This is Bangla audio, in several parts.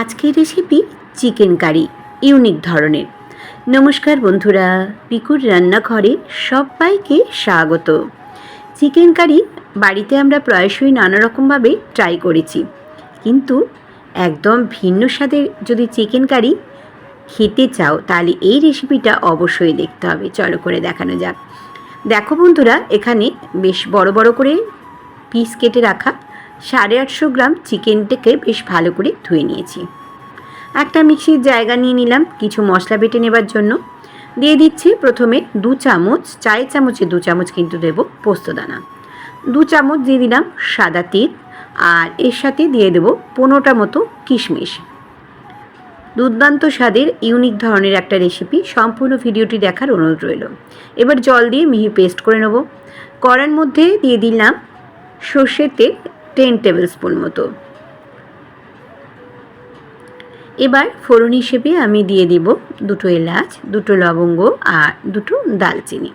আজকের রেসিপি চিকেন কারি ইউনিক ধরনের। নমস্কার বন্ধুরা পিকুর রান্নাঘরে সবাইকে স্বাগত। চিকেন কারি বাড়িতে আমরা প্রায়শই নানা রকমভাবে ট্রাই করেছি। কিন্তু একদম ভিন্ন স্বাদের যদি চিকেন কারি খেতে চাও, তাহলে এই রেসিপিটা অবশ্যই দেখতে হবে। চলো করে দেখানো যাক। দেখো বন্ধুরা, এখানে বেশ বড় বড় করে পিস কেটে রাখা সাড়ে আটশো গ্রাম চিকেনটাকে বেশ ভালো করে ধুয়ে নিয়েছি। একটা মিক্সির জায়গা নিয়ে নিলাম কিছু মশলা বেটে নেবার জন্য। দিয়ে দিচ্ছি প্রথমে দু চামচ, চায়ের চামচে দু চামচ কিন্তু দেবো পোস্তদানা। দু চামচ দিয়ে দিলাম সাদা তিল আর এর সাথে দিয়ে দেবো পনেরোটা মতো কিশমিশ। দুর্দান্ত স্বাদের ইউনিক ধরনের একটা রেসিপি সম্পূর্ণ ভিডিওটি দেখার অনুরোধ রইল। এবার জল দিয়ে মিহি পেস্ট করে নেব। কড়ার মধ্যে দিয়ে দিলাম সর্ষের তেল টেন টেবিল স্পুন মতো। এবার ফোড়ন হিসেবে আমি দিয়ে দিব দুটো এলাচ, দুটো লবঙ্গ আর দুটো দালচিনি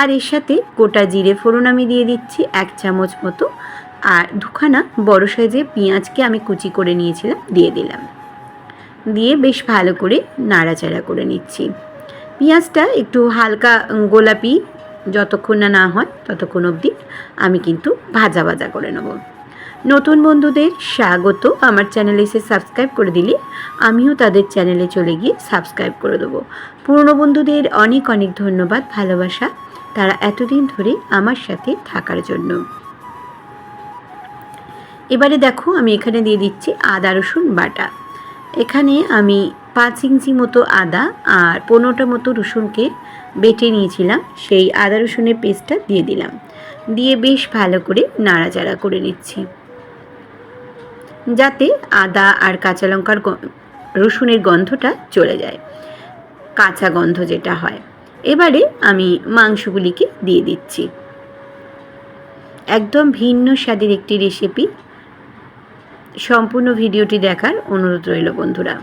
আর এর সাথে গোটা জিরে ফোড়ন আমি দিয়ে দিচ্ছি এক চামচ মতো। আর দুখানা বড় সাইজের পেঁয়াজকে আমি কুচি করে নিয়েছিলাম, দিয়ে দিলাম। দিয়ে বেশ ভালো করে নাড়াচাড়া করে নিচ্ছি। পেঁয়াজটা একটু হালকা গোলাপি, যতক্ষণ না না হয় ততক্ষণ অবধি আমি কিন্তু ভাজা ভাজা করে নেব। নতুন বন্ধুদের স্বাগত। আমার চ্যানেলে এসে সাবস্ক্রাইব করে দিলে আমিও তাদের চ্যানেলে চলে গিয়ে সাবস্ক্রাইব করে দেবো। পুরনো বন্ধুদের অনেক অনেক ধন্যবাদ, ভালোবাসা। তারা এতদিন ধরে আমার সাথে থাকার জন্য। এবারে দেখো, আমি এখানে দিয়ে দিচ্ছি আদা, রসুন বাটা। এখানে আমি পাঁচ ইঞ্চি মতো আদা আর পনেরোটা মতো রসুনকে বেটে নিয়েছিলাম। সেই আদা, রসুনের পেস্টটা দিয়ে দিলাম। দিয়ে বেশ ভালো করে নাড়াচাড়া করে নিচ্ছি। যাতে আদা আর কাঁচা লঙ্কার রসুনের গন্ধটা চলে যায়, কাঁচা গন্ধ যেটা হয়। এবারে আমি মাংসগুলিকে দিয়ে দিচ্ছি। একদম ভিন্ন স্বাদের একটি রেসিপি সম্পূর্ণ ভিডিওটি দেখার অনুরোধ রইল বন্ধুরা।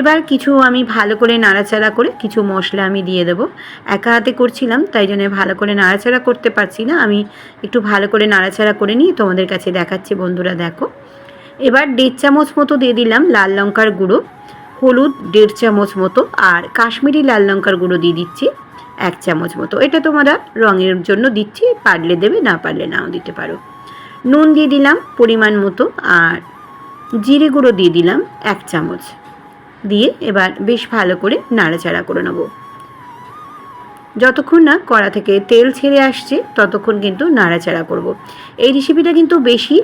এবার কিছু আমি ভালো করে নাড়াচাড়া করে কিছু মশলা আমি দিয়ে দেবো। একা হাতে করছিলাম, তাই জন্য ভালো করে নাড়াচাড়া করতে পারছি না। আমি একটু ভালো করে নাড়াচাড়া করে নিয়ে তোমাদের কাছে দেখাচ্ছি বন্ধুরা, দেখো। এবার দেড় চামচ মতো দিয়ে দিলাম লাল লঙ্কার গুঁড়ো, হলুদ দেড় চামচ মতো, আর কাশ্মীরি লাল লঙ্কার গুঁড়ো দিয়ে দিচ্ছি এক চামচ মতো। এটা তোমরা রঙের জন্য দিচ্ছি, পারলে দেবে, না পারলে নাও দিতে পারো। নুন দিয়ে দিলাম পরিমাণ মতো, আর জিরে গুঁড়ো দিয়ে দিলাম এক চামচ। দিয়ে এবার বেশ ভালো করে নাড়াচাড়া করে নেব। যতক্ষণ না কড়া থেকে তেল ছেড়ে আসছে, ততক্ষণ কিন্তু নাড়াচাড়া করব। এই রেসিপিটা কিন্তু বেশি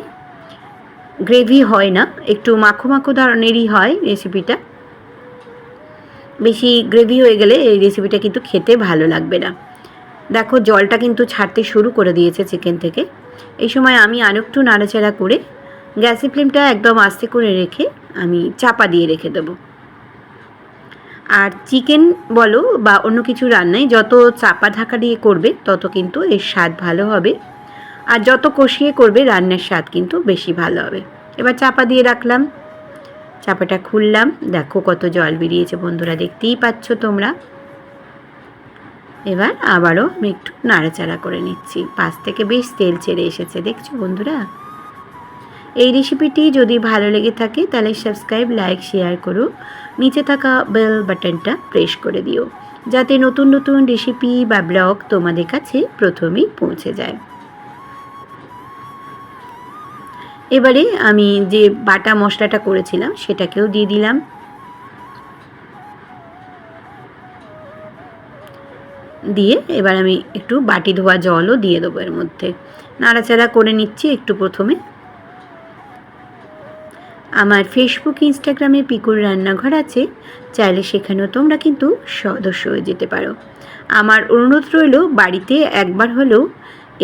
গ্রেভি হয় না, একটু মাখো মাখো ধরনেরই হয় রেসিপিটা বেশি গ্রেভি হয়ে গেলে এই রেসিপিটা কিন্তু খেতে ভালো লাগবে না। দেখো, জলটা কিন্তু ছাড়তে শুরু করে দিয়েছে চিকেন থেকে। এই সময় আমি আরেকটু নাড়াচাড়া করে গ্যাসের ফ্লেমটা একদম আস্তে করে রেখে আমি চাপা দিয়ে রেখে দেবো। আর চিকেন বলো বা অন্য কিছু রান্নায় যত চাপা ঢাকা দিয়ে করবে, তত কিন্তু এর স্বাদ ভালো হবে। আর যত কষিয়ে করবে, রান্নার স্বাদ কিন্তু বেশি ভালো হবে। এবার চাপা দিয়ে রাখলাম। চাপাটা খুললাম। দেখো কত জল বেরিয়েছে বন্ধুরা, দেখতেই পাচ্ছ তোমরা। এবার আবারও আমি একটু নাড়াচাড়া করে নিচ্ছি। পাশ থেকে বেশ তেল ছেড়ে এসেছে, দেখছ বন্ধুরা? এই রেসিপিটি যদি ভালো লেগে থাকে, তাহলে সাবস্ক্রাইব লাইক শেয়ার করো। নিচে থাকা বেল বাটনটা প্রেস করে দিও, যাতে নতুন নতুন রেসিপি বা ব্লগ তোমাদের কাছে প্রথমেই পৌঁছে যায়। এবারে আমি যে বাটা মশলাটা করেছিলাম, সেটাকেও দিয়ে দিলাম। দিয়ে এবার আমি একটু বাটি ধোয়া জলও দিয়ে দেবো এর মধ্যে। নাড়াচাড়া করে নিচ্ছি, একটু প্রথমে। আমার ফেসবুক ইনস্টাগ্রামে পিকুর রান্নাঘর আছে। চাইলে সেখানেও তোমরা কিন্তু সদস্য হয়ে যেতে পারো। আমার অনুরোধ রইল, বাড়িতে একবার হলেও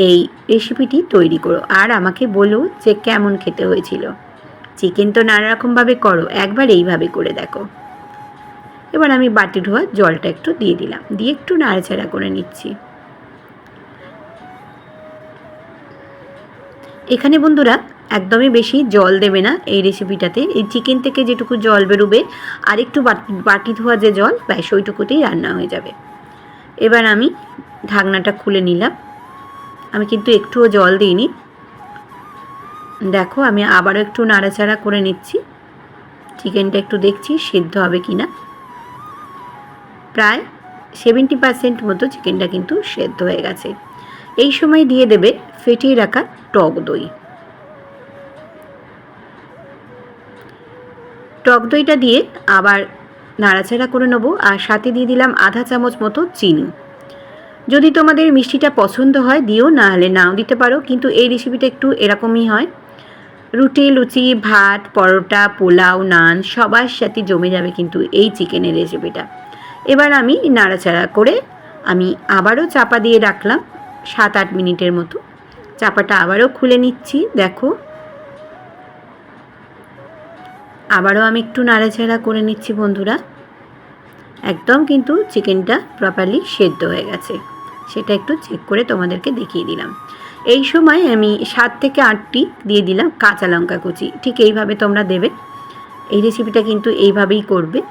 এই রেসিপিটি তৈরি করো আর আমাকে বলো যে কেমন খেতে হয়েছিল। চিকেন তো নানা রকমভাবে করো, একবার এইভাবে করে দেখো। এবার আমি বাটি ধোয়া জলটা একটু দিয়ে দিলাম, দিয়ে একটু নাড়াচাড়া করে নিচ্ছি। এখানে বন্ধুরা একদমই বেশি জল দেবে না এই রেসিপিটাতে এই চিকেন থেকে যেটুকু জল বেরোবে আর একটু বাটি ধোয়া যে জল, ব্যাস ওইটুকুতেই রান্না হয়ে যাবে। এবার আমি ঢাকনাটা খুলে নিলাম। আমি কিন্তু একটুও জল দিইনি। দেখো, আমি আবারও একটু নাড়াচাড়া করে নিচ্ছি। চিকেনটা একটু দেখছি সিদ্ধ হবে কি না প্রায় সেভেন্টি পার্সেন্ট মতো চিকেনটা কিন্তু সেদ্ধ হয়ে গেছে। এই সময় দিয়ে দেবে ফেটিয়ে রাখা টক দই। টক দইটা দিয়ে আবার নাড়াচাড়া করে নেব আর সাথে দিয়ে দিলাম আধা চামচ মতো চিনি। যদি তোমাদের মিষ্টিটা পছন্দ হয় দিও না হলে নাও দিতে পারো, কিন্তু এই রেসিপিটা একটু এরকমই হয়। রুটি, লুচি, ভাত, পরোটা, পোলাও, নান, সবার সাথে জমে যাবে কিন্তু এই চিকেনের রেসিপিটা এবার আমি নাড়াচাড়া করে আমি আবারও চাপা দিয়ে রাখলাম সাত আট মিনিটের মতো। চাপাটা আবারও খুলে নিচ্ছি, দেখো। আবারও আমি একটু নাড়াচাড়া করে নিচ্ছি বন্ধুরা। একদম কিন্তু চিকেনটা প্রপারলি সেদ্ধ হয়ে গেছে। সেটা একটু চেক করে তোমাদেরকে দেখিয়ে দিলাম। এই সময় আমি সাত থেকে আটটি দিয়ে দিলাম কাঁচা লঙ্কা কুচি। ঠিক এইভাবে তোমরা দেবে। এই রেসিপিটা কিন্তু এইভাবেই করবে।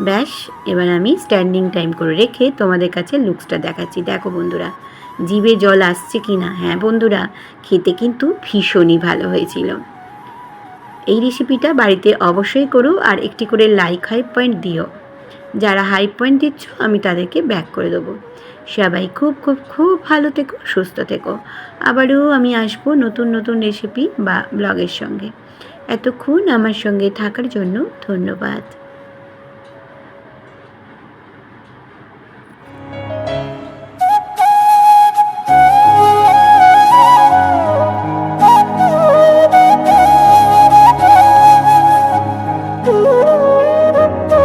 ব্যাস, এবার আমি স্ট্যান্ডিং টাইম করে রেখে তোমাদের কাছে লুকসটা দেখাচ্ছি। দেখো বন্ধুরা, জিভে জল আসছে কি না হ্যাঁ বন্ধুরা, খেতে কিন্তু ভীষণই ভালো হয়েছিল। এই রেসিপিটা বাড়িতে অবশ্যই করো আর একটি করে লাইক হাই পয়েন্ট দিও। যারা হাই পয়েন্ট দিচ্ছ, আমি তাদেরকে ব্যাক করে দেবো। সবাই খুব খুব খুব ভালো থেকো, সুস্থ থেকো। আবারও আমি আসব নতুন নতুন রেসিপি বা ব্লগের সঙ্গে। এতক্ষণ আমার সঙ্গে থাকার জন্য ধন্যবাদ।